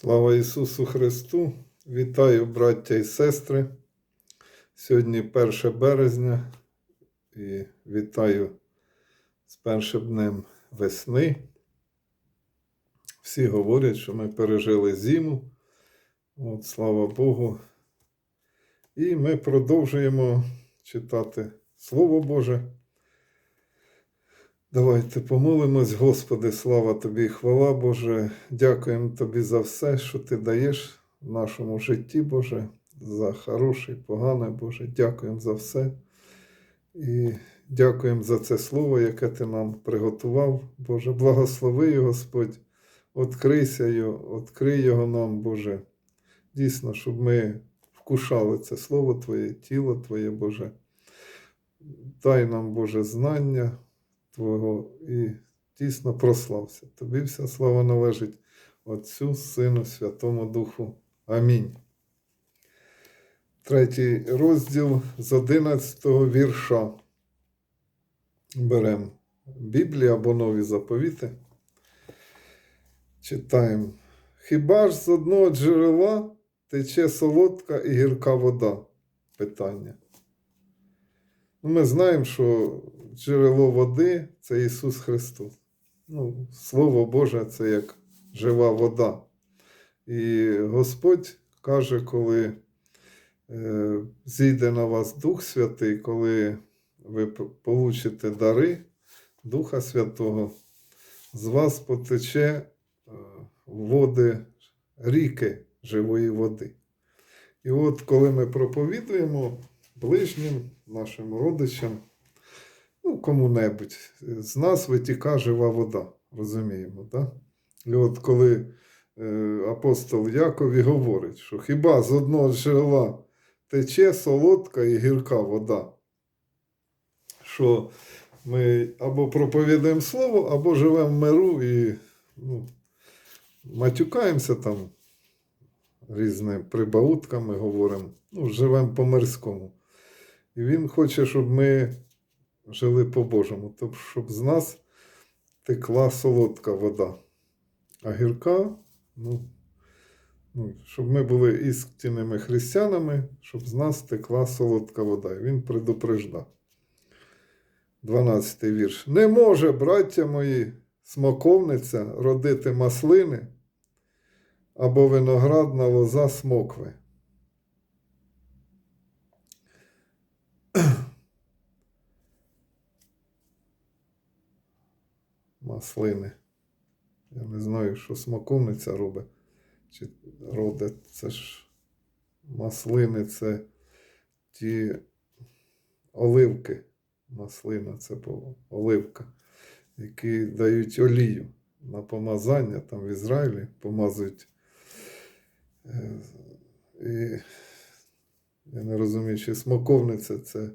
Слава Ісусу Христу! Вітаю, браття і сестри. Сьогодні 1 березня і вітаю з першим днем весни. Всі говорять, що ми пережили зиму. От, слава Богу. І ми продовжуємо читати Слово Боже. Давайте помолимось, Господи, слава Тобі хвала Боже. Дякуємо Тобі за все, що Ти даєш в нашому житті, Боже, за хороше і погане, Боже. Дякуємо за все. І дякуємо за це слово, яке Ти нам приготував. Боже, благослови його, Господь, відкрийся його, відкрий його нам, Боже. Дійсно, щоб ми вкушали це слово Твоє, тіло Твоє, Боже. Дай нам, Боже, знання. Твого і дійсно прослався. Тобі вся слава належить Отцю, Сину, Святому Духу. Амінь. Третій розділ з 11 вірша. Беремо Біблію або нові заповіти. Читаємо. Хіба ж з одного джерела тече солодка і гірка вода? Питання. Ну, Ми знаємо, що джерело води це Ісус Христос. Ну, Слово Боже це як жива вода. І Господь каже, коли е, зійде на вас Дух Святий, коли ви получите дари Духа Святого, з вас потече е, води ріки живої води. І от коли ми проповідуємо ближнім, нашим родичам, ну, кому-небудь, з нас витіка жива вода, розуміємо, так? І от коли е, апостол Якові говорить, що хіба з одного джерела тече солодка і гірка вода, що ми або проповідаємо слово, або живемо в миру і ну, матюкаємося там різними прибаутками говоримо, ну, живемо по-мирському. І він хоче, щоб ми жили по-божому, тобто, щоб з нас текла солодка вода. А гірка, ну, ну, щоб ми були істинними християнами, щоб з нас текла солодка вода. І він предупреждав. 12 вірш. Не може, браття мої, смоковниця родити маслини або виноградна лоза смокви. Маслини. Я не знаю, що смоковниця робить. Чи родить. Це ж маслини це ті оливки. Маслина це оливка, які дають олію на помазання. Там в Ізраїлі помазують. Е, І я не розумію, чи смоковниця це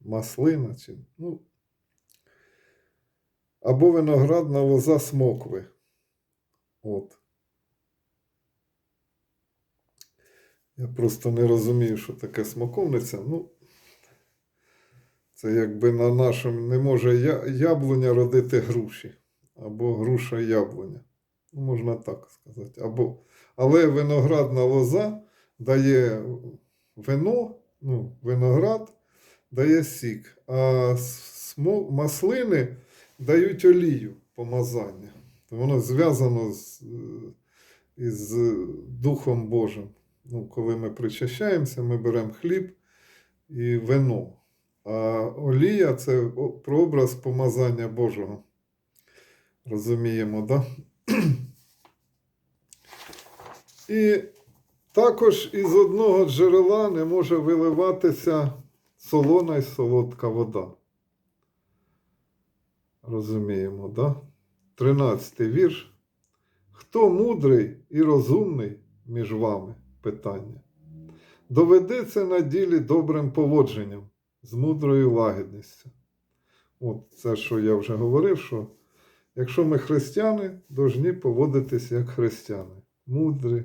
маслина, чи. Ну, або виноградна лоза смокви. От. Я просто не розумію, що таке смоковниця. Ну, це якби на нашому не може яблуня родити груші. Або груша яблуня. Ну, можна так сказати. Або... Але виноградна лоза дає вино, ну, виноград дає сік, а маслини дають олію помазання. Воно зв'язано з, е, із Духом Божим. Ну, коли ми причащаємося, ми беремо хліб і вино. А олія це прообраз помазання Божого. Розуміємо, так? Да? І також із одного джерела не може виливатися солона і солодка вода. Розуміємо, да? 13 вірш. Хто мудрий і розумний між вами? Питання. Доведеться на ділі добрим поводженням з мудрою лагідністю. От це, що я вже говорив, що якщо ми християни, повинні поводитися як християни. Мудрі,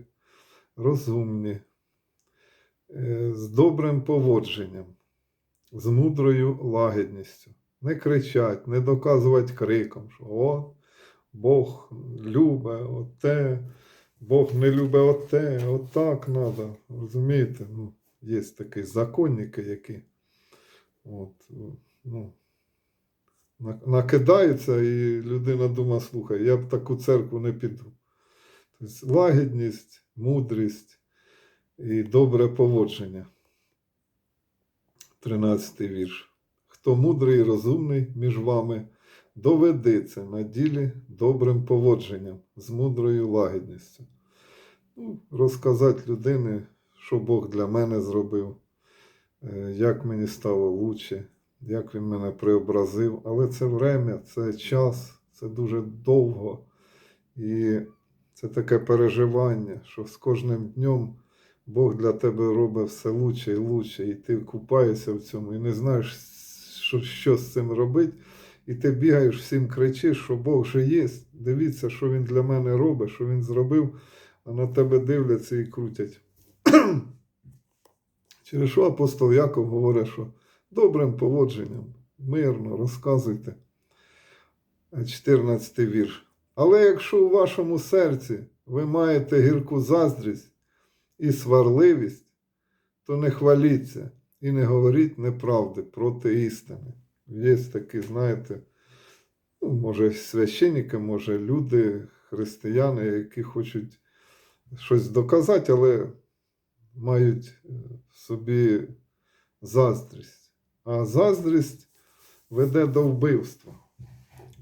розумні, е, з добрим поводженням, з мудрою лагідністю. Не кричать, не доказувати криком, що о, Бог любить, оте, Бог не любить оте, отак треба. Розумієте? Ну, є такі законники, які от, ну, накидаються, і людина думає, слухай, я в таку церкву не піду. Тобто лагідність, мудрість і добре поводження. 13 вірш. Хто мудрий і розумний між вами, доведеться на ділі добрим поводженням, з мудрою лагідністю. Ну, розказати людині, що Бог для мене зробив, е, як мені стало лучше, як він мене преобразив. Але це время, це час, це дуже довго. І це таке переживання, що з кожним днем Бог для тебе робить все лучше і лучше, і ти купаєшся в цьому, і не знаєш, що, що з цим робити. І ти бігаєш всім кричиш, що Бог же є. Дивіться, що Він для мене робить, що Він зробив, а на тебе дивляться і крутять. Через що апостол Яков говорить, що добрим поводженням, мирно розказуйте. 14 вірш. Але якщо у вашому серці ви маєте гірку заздрість і сварливість, то не хваліться і не говоріть неправди проти істини. Є такі, знаєте, ну, може, священники, може, люди, християни, які хочуть щось доказати, але мають е, в собі заздрість. А заздрість веде до вбивства.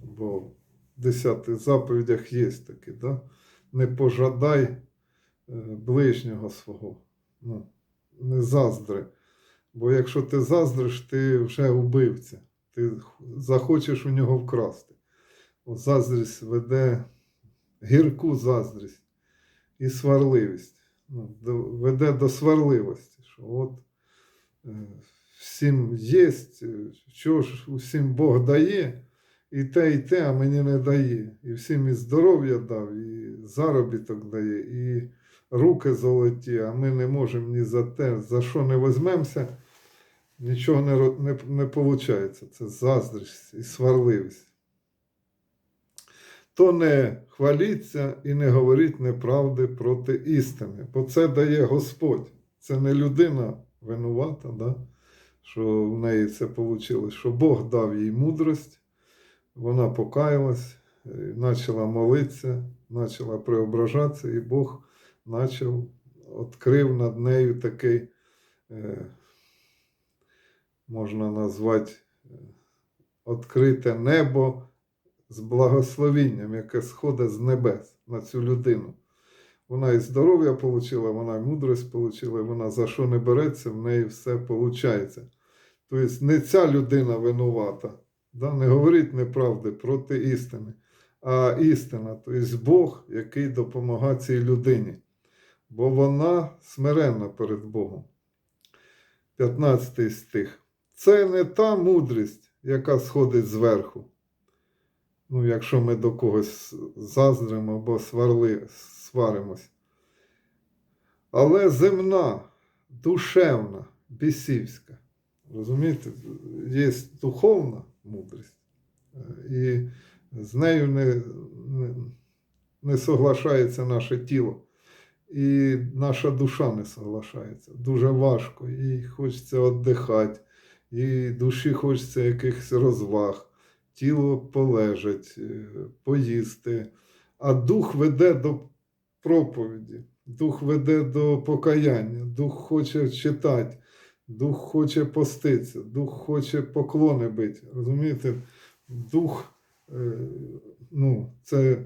Бо в десятих заповідях є такі, да? не пожадай е, ближнього свого. Ну, не заздри. Бо якщо ти заздриш, ти вже вбивця. Ти захочеш у нього вкрасти. О, заздрість веде гірку заздрість і сварливість. Ну, веде до сварливості. Що от е, всім є, що ж усім Бог дає, і те, і те, а мені не дає. І всім і здоров'я дав, і заробіток дає, і руки золоті, а ми не можемо ні за те, за що не візьмемося, нічого не, не, не виходить. Це заздрість і сварливість. То не хваліться і не говоріть неправди проти істини, бо це дає Господь. Це не людина винувата, да? що в неї це вийшло, що Бог дав їй мудрость, вона покаялась, е, почала молитися, почала преображатися, і Бог почав, відкрив над нею такий, е, можна назвати, е, відкрите небо з благословінням, яке сходить з небес на цю людину. Вона і здоров'я отримала, вона і мудрість отримала, вона за що не береться, в неї все виходить. Тобто не ця людина винувата, да? не говорить неправди проти істини, а істина, тобто Бог, який допомагає цій людині, бо вона смиренна перед Богом. 15 стих. Це не та мудрість, яка сходить зверху. Ну, якщо ми до когось заздримо або сварли, сваримось. Але земна, душевна, бісівська. Розумієте, є духовна мудрість, е, і з нею не, не, не соглашається наше тіло. І наша душа не соглашається. Дуже важко. Їй хочеться віддихати, і душі хочеться якихось розваг тіло полежать, е, поїсти, а дух веде до проповіді, дух веде до покаяння, дух хоче читати, дух хоче поститися, дух хоче поклони бити. Розумієте? Дух, е, ну, це.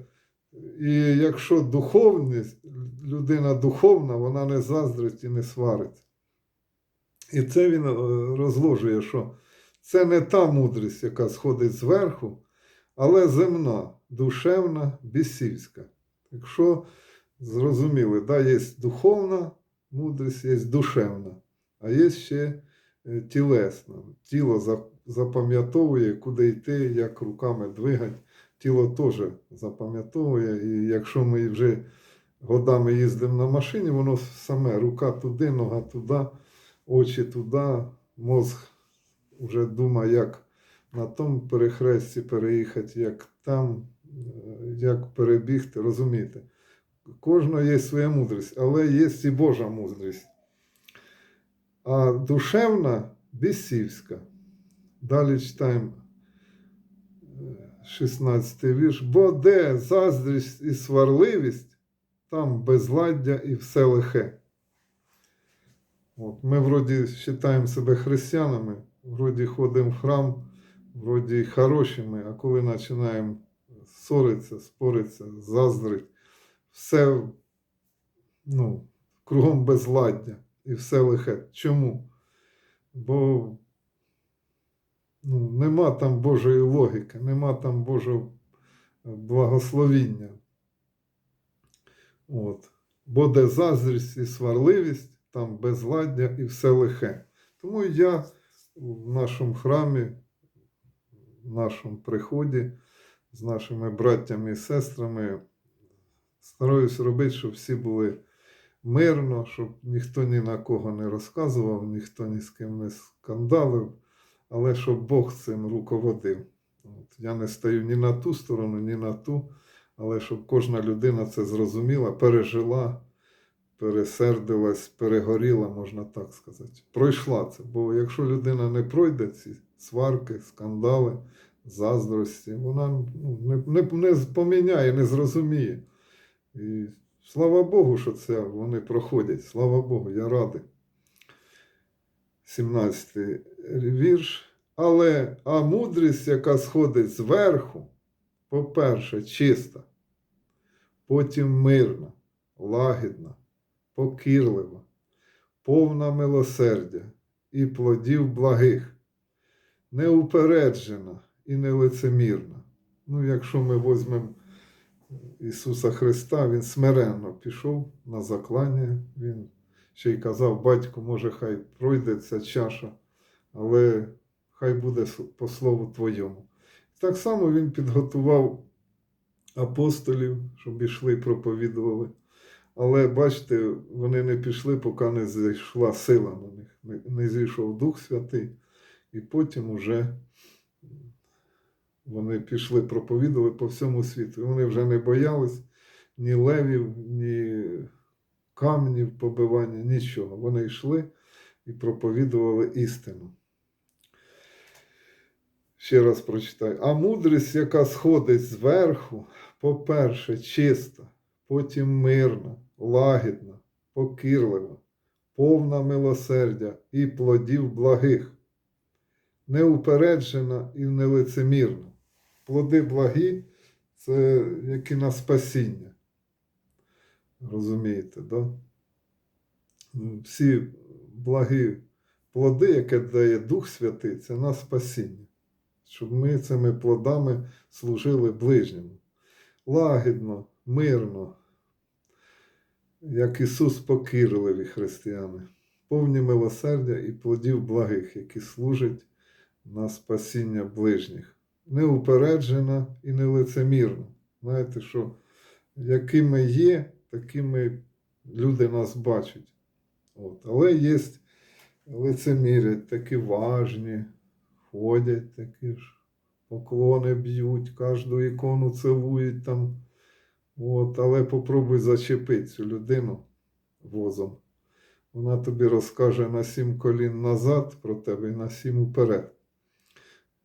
І якщо духовність, людина духовна, вона не заздрить і не сварить. І це він е, розложує, що це не та мудрість, яка сходить зверху, але земна, душевна, бісівська. Якщо зрозуміли, да, є духовна мудрість, є душевна, а є ще е, тілесна. Тіло запам'ятовує, куди йти, як руками двигати. Тіло теж запам'ятовує, і якщо ми вже годами їздимо на машині, воно саме рука туди, нога туди, очі туди, мозг вже думає, як на тому перехресті переїхати, як там, як перебігти, розумієте? кожного є своя мудрість, але є і Божа мудрість. А душевна бісівська. Далі читаємо 16 вірш. Бо де заздрість і сварливість, там безладдя і все лихе. От, ми вроді вважаємо себе християнами, вроді ходимо в храм, вроді хорошими, а коли починаємо ссоритися, споритися, заздрить, все ну, кругом безладдя і все лихе. Чому? Бо ну, нема там Божої логіки, нема там Божого благословіння. От. Бо де заздрість і сварливість, там безладдя і все лихе. Тому я в нашому храмі, в нашому приході з нашими браттями і сестрами стараюсь робити, щоб всі були мирно, щоб ніхто ні на кого не розказував, ніхто ні з ким не скандалив, але щоб Бог цим руководив. От. Я не стаю ні на ту сторону, ні на ту, але щоб кожна людина це зрозуміла, пережила, пересердилась, перегоріла, можна так сказати. Пройшла це. Бо якщо людина не пройде ці сварки, скандали, заздрості, вона ну, не, не, не поміняє, не зрозуміє. І слава Богу, що це вони проходять. Слава Богу, я радий. 17 вірш. Але а мудрість, яка сходить зверху, по-перше, чиста, потім мирна, лагідна, покірлива, повна милосердя і плодів благих, неупереджена і нелицемірна. Ну, якщо ми візьмемо Ісуса Христа, Він смиренно пішов на заклання, Він ще й казав, батько, може, хай пройде ця чаша, але хай буде по слову Твоєму. Так само Він підготував апостолів, щоб ішли і проповідували. Але бачите, вони не пішли, поки не зійшла сила на них, не, зійшов Дух Святий, і потім уже вони пішли, проповідували по всьому світу. І вони вже не боялись ні левів, ні камнів побивання, нічого. Вони йшли і проповідували істину. Ще раз прочитаю. А мудрість, яка сходить зверху, по-перше, чиста, потім мирна, лагідна, покірлива, повна милосердя і плодів благих, неупереджена і нелицемірна. Плоди благі це які на спасіння. Розумієте, да? Всі благі плоди, яке дає Дух Святий, це на спасіння. Щоб ми цими плодами служили ближньому. Лагідно, мирно, як Ісус покірливі християни, повні милосердя і плодів благих, які служать на спасіння ближніх. Неупереджена і нелицемірна. Знаєте, що якими є, такими люди нас бачать. От. Але є лицемірять, такі важні, ходять такі ж, поклони б'ють, кожну ікону цілують там. От. Але попробуй зачепити цю людину возом. Вона тобі розкаже на сім колін назад про тебе і на сім уперед.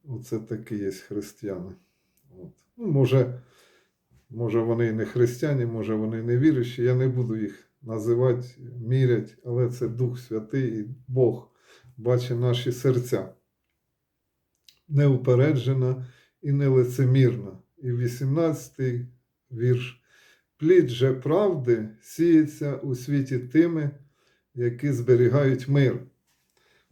Оце такі є християни. От. Ну, може, може, вони не християни, може, вони не віруючі. Я не буду їх називати, мірять, але це Дух Святий і Бог бачить наші серця. Неупереджена і нелицемірна. І 18 й вірш. Плід же правди сіється у світі тими, які зберігають мир.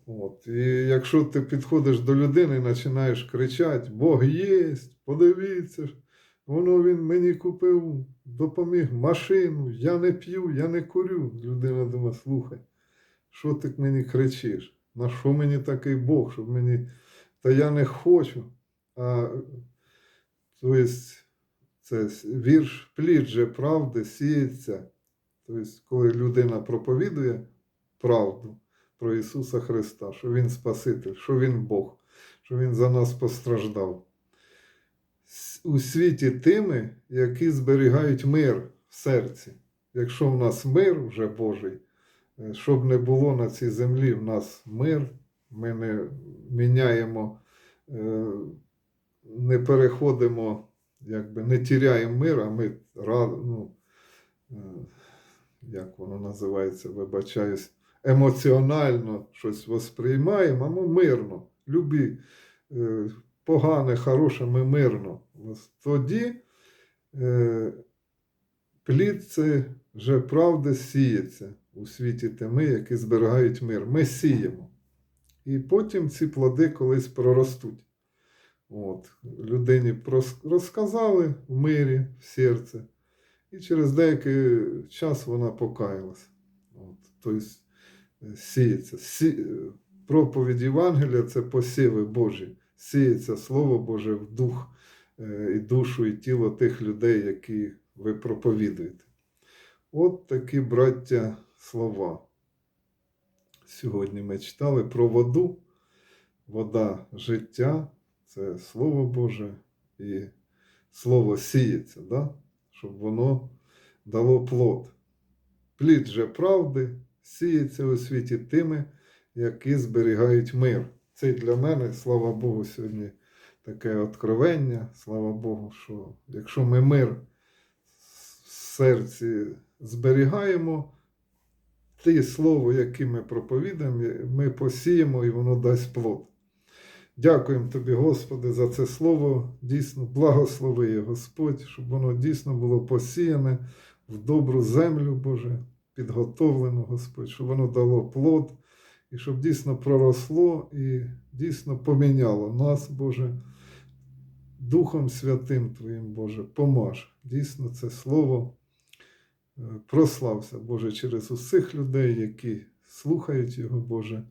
От. І якщо ти підходиш до людини і починаєш кричати, Бог єсть, подивіться, воно він мені купив, допоміг машину, я не п'ю, я не курю. Людина думає, слухай, що ти мені кричиш? На що мені такий Бог, щоб мені. Та я не хочу. А тобто, це вірш плід же правди сіється. Тобто, коли людина проповідує правду про Ісуса Христа, що Він Спаситель, що Він Бог, що Він за нас постраждав. У світі тими, які зберігають мир в серці. Якщо в нас мир вже Божий, е, щоб не було на цій землі в нас мир, ми не міняємо, е, не переходимо, якби не тіряємо мир, а ми ну, е, як воно називається, вибачаюсь, емоціонально щось восприймаємо, а ми мирно, любі, погане, хороше, ми мирно. Тоді е, плід це вже правди сіється у світі теми, які зберігають мир. Ми сіємо. І потім ці плоди колись проростуть. От. Людині розказали в мирі, в серці, і через деякий час вона покаялась. От. Тобто е, сіється. Сі... Проповідь Євангелія це посіви Божі. Сіється Слово Боже в дух е, і душу, і тіло тих людей, які ви проповідуєте. От такі, браття, слова. Сьогодні ми читали про воду. Вода життя це Слово Боже і Слово сіється, да? щоб воно дало плод. Плід же правди сіється у світі тими, які зберігають мир. Це для мене, слава Богу, сьогодні таке откровення. Слава Богу, що якщо ми мир в серці зберігаємо, те слово, яке ми проповідаємо, ми посіємо і воно дасть плод. Дякуємо тобі, Господи, за це слово. Дійсно, благослови його, Господь, щоб воно дійсно було посіяне в добру землю, Боже, підготовлено, Господь, щоб воно дало плод, і щоб дійсно проросло і дійсно поміняло нас, Боже, Духом Святим Твоїм, Боже, помаж. Дійсно, це слово е, прослався, Боже, через усіх людей, які слухають його, Боже.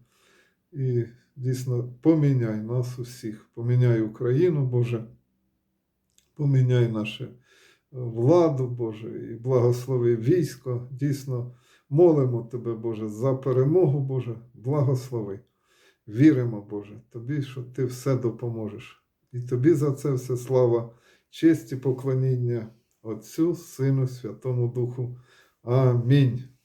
І дійсно поміняй нас усіх, поміняй Україну, Боже, поміняй нашу владу, Боже, і благослови військо. Дійсно, молимо Тебе, Боже, за перемогу, Боже, благослови. Віримо, Боже, Тобі, що Ти все допоможеш. І Тобі за це все слава, честь і поклоніння Отцю, Сину, Святому Духу. Амінь.